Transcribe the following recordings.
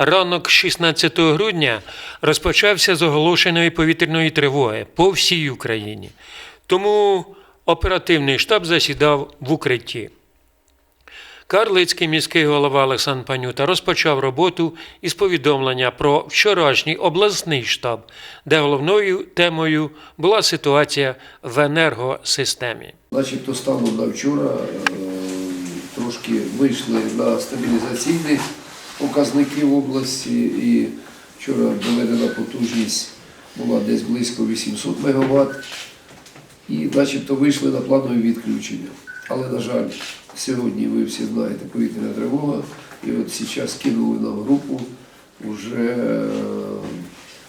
Ранок 16 грудня розпочався з оголошеної повітряної тривоги по всій Україні. Тому оперативний штаб засідав в укритті. Карлицький міський голова Олександр Панюта розпочав роботу із повідомлення про вчорашній обласний штаб, де головною темою була ситуація в енергосистемі. Начебто станом на вчора е, трошки вийшли на стабілізаційні показники в області і вчора доведена потужність була десь близько 800 МВт і начебто вийшли на планові відключення. Але, на жаль, сьогодні ви всі знаєте повітряна тривога, і от зараз кинули нам групу, вже е,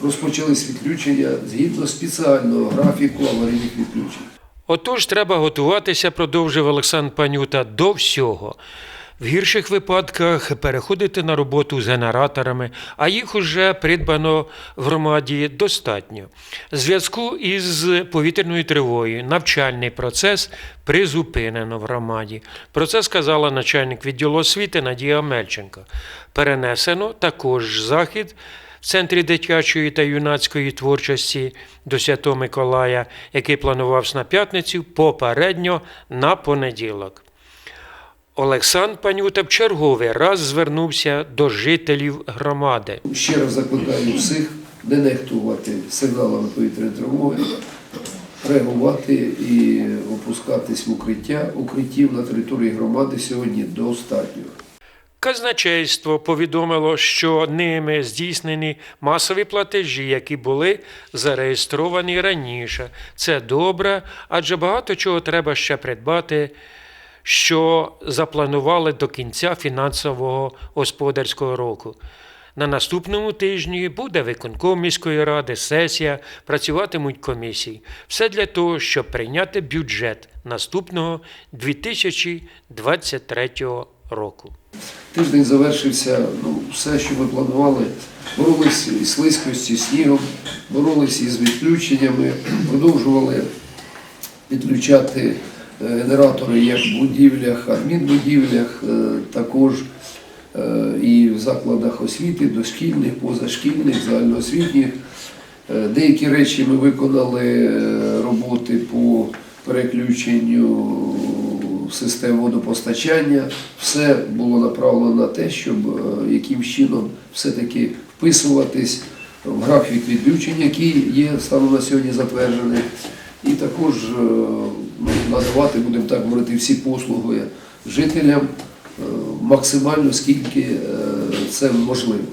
розпочались відключення згідно спеціального графіку аварійних відключень. Отож, треба готуватися, продовжив Олександр Панюта, до всього. В гірших випадках переходити на роботу з генераторами, а їх уже придбано в громаді достатньо. Зв'язку із повітряною тривогою навчальний процес призупинено в громаді. Про це сказала начальник відділу освіти Надія Мельченко. Перенесено також захід в Центрі дитячої та юнацької творчості до Святого Миколая, який планувався на п'ятницю, попередньо на понеділок. Олександр Панюта в черговий раз звернувся до жителів громади. Ще раз закликаю всіх не нехтувати сигналами повітряної тривоги, реагувати і опускатись в укриття. Укриттів на території громади сьогодні достатньо. Казначейство повідомило, що ними здійснені масові платежі, які були зареєстровані раніше. Це добре, адже багато чого треба ще придбати, що запланували до кінця фінансового господарського року. На наступному тижні буде виконком міської ради, сесія, працюватимуть комісії. Все для того, щоб прийняти бюджет наступного 2023 року. Тиждень завершився, ну, все, що ми планували. Боролись із слизькостю, снігом, боролись із відключеннями, продовжували підключати е, генератори як в будівлях, адмінбудівлях, е, також е, і в закладах освіти, дошкільних, позашкільних, загальноосвітніх. Е, Деякі речі ми виконали е, роботи по переключенню систем водопостачання. Все було направлено на те, щоб е, яким чином все-таки вписуватись в графік відключень, який є станом на сьогодні затверджений. І також е, надавати, будемо так говорити, всі послуги жителям е, максимально скільки е, це можливо.